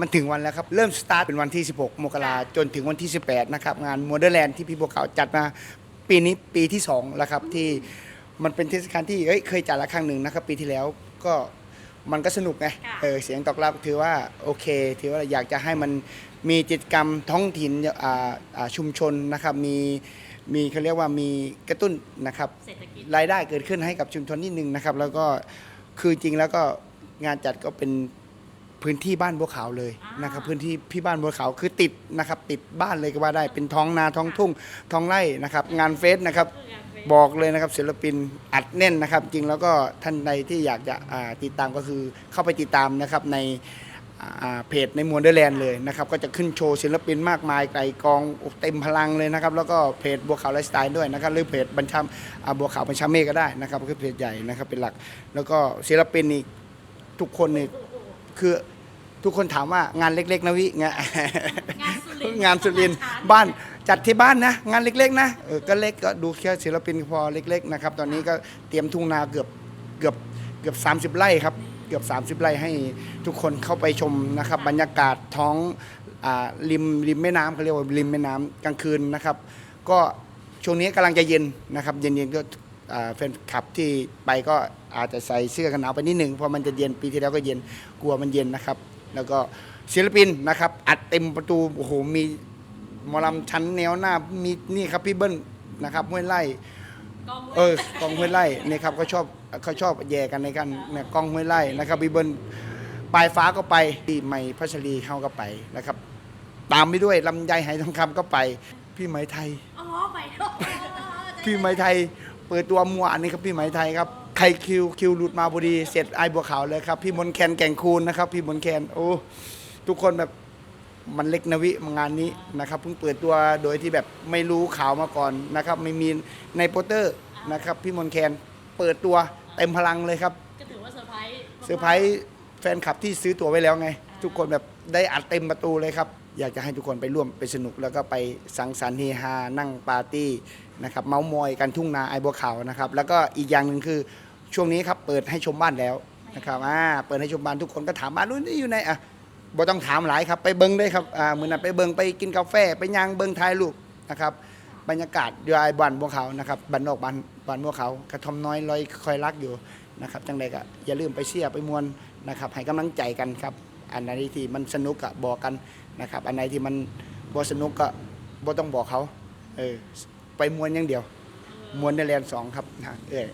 มันถึงวันแล้วครับ เริ่มสตาร์ทเป็นวันที่ 16 มกราจนถึงวันที่ 18 นะครับ งานโมเด r n แลนด์ที่พี่บัวขาวจัดมาปีนี้ปีที่ 2 แล้วครับ ที่มันเป็นเทศกาลที่เอ้ยเคยจัดละครั้งหนึ่งนะครับ ปีที่แล้วก็มันก็สนุกไงค่ะเออเสียงตอบรับถือว่าโอเค ถือว่าอยากจะให้มันมีกิจกรรมท้องถิ่นอ่าอ่าชุมชนนะครับมีมีเขาเรียกว่ามีกระตุ้นนะครับเศรษฐกิจรายได้เกิดขึ้นให้กับชุมชนนิดนึงนะครับ แล้วก็คือจริงแล้วก็งานจัดก็เป็น พื้นที่บ้านบัวขาวเลยอ่านนะครับ พื้นที่พี่บ้านบัวขาวคือติดนะครับ ติดบ้านเลยก็ว่าได้เป็นท้องนาท้องทุ่งท้องไร่นะครับ งานเฟสนะครับบอกเลยนะครับศิลปินอัดแน่นนะครับ จริงแล้วก็ท่านใดที่อยากจะอ่าติดตามก็คือเข้าไปติดตามนะครับในอ่าเพจในมวนเดอร์แลนด์เลยนะครับ ก็จะขึ้นโชว์ศิลปินมากมายไกลกองเต็มพลังเลยนะครับ แล้วก็เพจบัวขาวไลฟ์สไตล์ด้วยนะครับ หรือเพจบัญชามอ่าบัวขาวบัญชาเมฆก็ได้นะครับคือเพจใหญ่นะครับเป็นหลัก แล้วก็ศิลปินนี่ทุกคนนี่คือ ทุกคนถามว่างานเล็ก ๆนะวิงานงานสุรินทร์งานสุรินทร์บ้านจัดที่บ้านนะ งานเล็ก ๆ นะเออก็เล็กก็ดูแค่ศิลปินพอเล็ก ๆ นะครับ ตอนนี้ก็เตรียมทุ่งนาเกือบเกือบเกือบ 30 ไร่ครับ เกือบ 30 ไร่ให้ทุกคนเข้าไปชมนะครับ บรรยากาศท้องอ่าริมริมแม่น้ำเขาเรียกว่าริมแม่น้ำกลางคืนนะครับ ก็ช่วงนี้กำลังจะเย็นนะครับ เย็นๆก็อ่าแฟนคลับที่ไปก็อาจจะใส่เสื้อกันหนาวไปนิดหนึ่งเพราะมันจะเย็นปีที่แล้วก็เย็นกลัวมันเย็นนะครับ แล้วก็ศิลปินนะครับ อัดเต็มประตูโอ้โหมีหมอลำชั้นแนวหน้ามีนี่ครับพี่เบิ้ลนะครับห้วยไล่กองเออกองห้วยไล่นี่ครับเขาชอบเขาชอบแย่กันในกันเนี่ยกองห้วยไล่นะครับพี่เบิ้ลปลายฟ้าก็ไปพี่ใหม่พัชรีเข้าก็ไปนะครับ ตามไปด้วยลำไยไหทองคำก็ไป พี่ไหมไทยอ๋อไปเถอะพี่ไหมไทย เปิดตัวมัวอันนี้ครับพี่ไหมไทยครับใครคิวคิวหลุดมาพอดีเสร็จไอ้บัวขาวเลยครับพี่มนต์แคนแก่งคูนนะครับ พี่มนต์แคนโอ้ทุกคนแบบมันเล็กนะวิงานนี้นะครับเพิ่งเปิดตัวโดยที่แบบไม่รู้ข่าวมาก่อนนะครับไม่มีในโปสเตอร์นะครับพี่มนต์แคนเปิดตัวเต็มพลังเลยครับก็ถือว่าเซอร์ไพรส์เซอร์ไพรส์แฟนคลับที่ซื้อตั๋วไว้แล้วไง ทุกคนแบบได้อัดเต็มประตูเลยครับ อยากจะให้ทุกคนไปร่วมไปสนุกแล้วก็ไปสังสรรค์เฮฮานั่งปาร์ตี้นะครับเมาส์มอยกันทุ่งนาไอบัวขาวนะครับ แล้วก็อีกอย่างหนึ่งคือช่วงนี้ครับเปิดให้ชมบ้านแล้วนะครับอ่าเปิดให้ชมบ้านทุกคนก็ถามบ้านนู้นนี่อยู่ไหนอะบ่ต้องถามหลายครับไปเบิ้งได้ครับอ่าเหมือนั้นไปเบิ้งไปกินกาแฟไปย่างเบิ้งถ่ายรูปนะครับบรรยากาศอยู่ไอ้บ้านบัวขาวนะครับบ้านนอกบ้านบ้านบัวขาวกระทอมน้อยลอยคอยรักอยู่นะครับจังใดก็อย่าลืมไปเชียร์ไปมวนนะครับให้กำลังใจกันครับ อันไหนที่มันสนุกก็บอกกันนะครับ อันไหนที่มันบ่สนุกก็บ่ต้องบอกเขา เออ ไปมวนอย่างเดียว มวนในแลนด์สองครับนะเออ